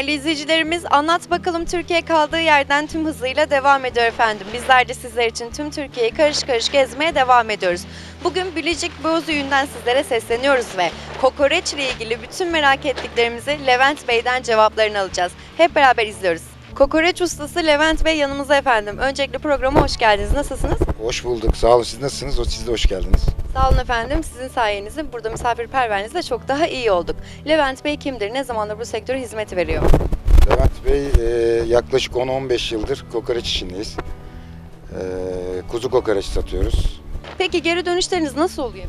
Değerli izleyicilerimiz Anlat Bakalım Türkiye kaldığı yerden tüm hızıyla devam ediyor efendim. Bizler de sizler için tüm Türkiye'yi karış karış gezmeye devam ediyoruz. Bugün Bilecik Bozüyü'nden sizlere sesleniyoruz ve kokoreç ile ilgili bütün merak ettiklerimizi Levent Bey'den cevaplarını alacağız. Hep beraber izliyoruz. Kokoreç ustası Levent Bey yanımızda efendim. Öncelikle programa hoş geldiniz. Nasılsınız? Hoş bulduk. Sağ olun. Siz nasılsınız? O siz de hoş geldiniz. Sağ olun efendim. Sizin sayenizde burada misafirperverinizle çok daha iyi olduk. Levent Bey kimdir? Ne zamandır bu sektöre hizmet veriyor? Levent Bey e, yaklaşık 10-15 yıldır kokoreç işindeyiz. E, kuzu kokoreç satıyoruz. Peki geri dönüşleriniz nasıl oluyor?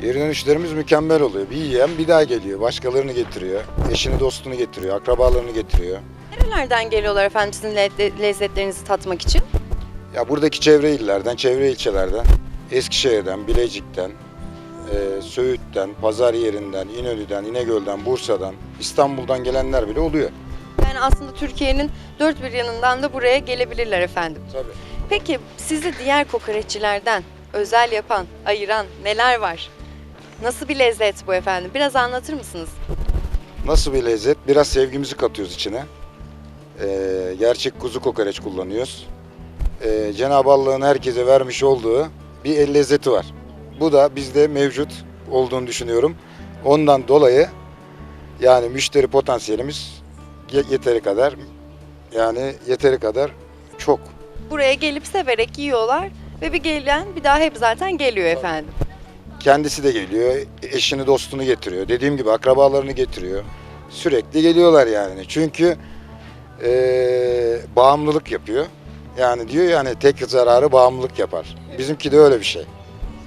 Geri dönüşlerimiz mükemmel oluyor. Bir yiyen bir daha geliyor. Başkalarını getiriyor. Eşini dostunu getiriyor. Akrabalarını getiriyor. Nerelerden geliyorlar efendim sizin le- lezzetlerinizi tatmak için? Ya buradaki çevre illerden, çevre ilçelerden, Eskişehir'den, Bilecik'ten, e, Söğüt'ten, Pazar yerinden, İnönü'den, İnegöl'den, Bursa'dan, İstanbul'dan gelenler bile oluyor. Yani aslında Türkiye'nin dört bir yanından da buraya gelebilirler efendim. Tabii. Peki sizi diğer kokoreççilerden özel yapan, ayıran neler var? Nasıl bir lezzet bu efendim? Biraz anlatır mısınız? Nasıl bir lezzet? Biraz sevgimizi katıyoruz içine. Ee, gerçek kuzu kokoreç kullanıyoruz. Ee, Cenab-ı Allah'ın herkese vermiş olduğu bir el lezzeti var. Bu da bizde mevcut olduğunu düşünüyorum. Ondan dolayı yani müşteri potansiyelimiz ye- yeteri kadar yani yeteri kadar çok. Buraya gelip severek yiyorlar ve bir gelen bir daha hep zaten geliyor efendim. Kendisi de geliyor, eşini dostunu getiriyor. Dediğim gibi akrabalarını getiriyor. Sürekli geliyorlar yani. Çünkü eee, bağımlılık yapıyor. Yani diyor yani tek zararı bağımlılık yapar. Bizimki de öyle bir şey.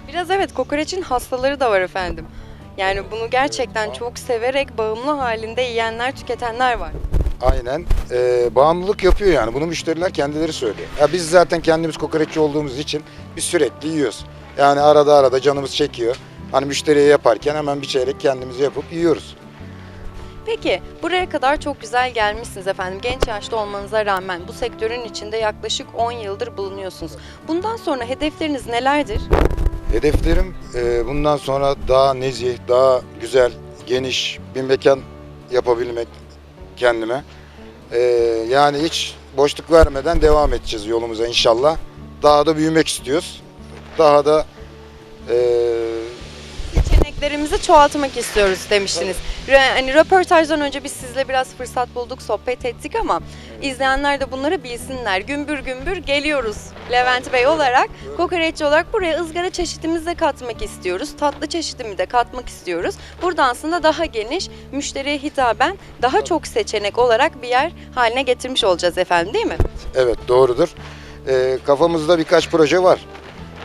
Biraz evet kokoreçin hastaları da var efendim. Yani bunu gerçekten çok severek bağımlı halinde yiyenler, tüketenler var. Aynen. Eee, bağımlılık yapıyor yani. Bunu müşteriler kendileri söylüyor. Ya biz zaten kendimiz kokoreççi olduğumuz için biz sürekli yiyoruz. Yani arada arada canımız çekiyor. Hani müşteriye yaparken hemen bir çeyrek kendimiz yapıp yiyoruz. Peki buraya kadar çok güzel gelmişsiniz efendim. Genç yaşta olmanıza rağmen bu sektörün içinde yaklaşık 10 yıldır bulunuyorsunuz. Bundan sonra hedefleriniz nelerdir? Hedeflerim e, bundan sonra daha nezih, daha güzel, geniş bir mekan yapabilmek kendime. E, yani hiç boşluk vermeden devam edeceğiz yolumuza inşallah. Daha da büyümek istiyoruz. Daha da e, Seçeneklerimizi çoğaltmak istiyoruz demiştiniz. Re- hani röportajdan önce biz sizle biraz fırsat bulduk, sohbet ettik ama izleyenler de bunları bilsinler. Gümbür gümbür geliyoruz Levent Bey olarak. Kokoreççi olarak buraya ızgara çeşitimizi de katmak istiyoruz. Tatlı çeşitimi de katmak istiyoruz. Burada aslında daha geniş, müşteriye hitaben daha çok seçenek olarak bir yer haline getirmiş olacağız efendim değil mi? evet doğrudur. E, kafamızda birkaç proje var.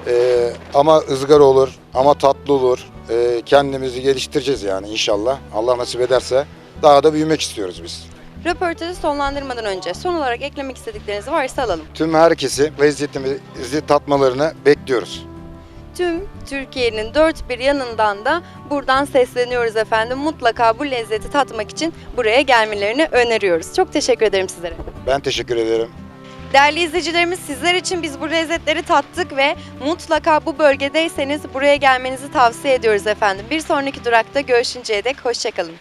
E, ama ızgara olur, ama tatlı olur. E, kendimizi geliştireceğiz yani inşallah. Allah nasip ederse daha da büyümek istiyoruz biz. Röportajı sonlandırmadan önce son olarak eklemek istediklerinizi varsa alalım. Tüm herkesi lezzetimizi tatmalarını bekliyoruz. Tüm Türkiye'nin dört bir yanından da buradan sesleniyoruz efendim. Mutlaka bu lezzeti tatmak için buraya gelmelerini öneriyoruz. Çok teşekkür ederim sizlere. Ben teşekkür ederim. Değerli izleyicilerimiz sizler için biz bu lezzetleri tattık ve mutlaka bu bölgedeyseniz buraya gelmenizi tavsiye ediyoruz efendim. Bir sonraki durakta görüşünceye dek hoşçakalın.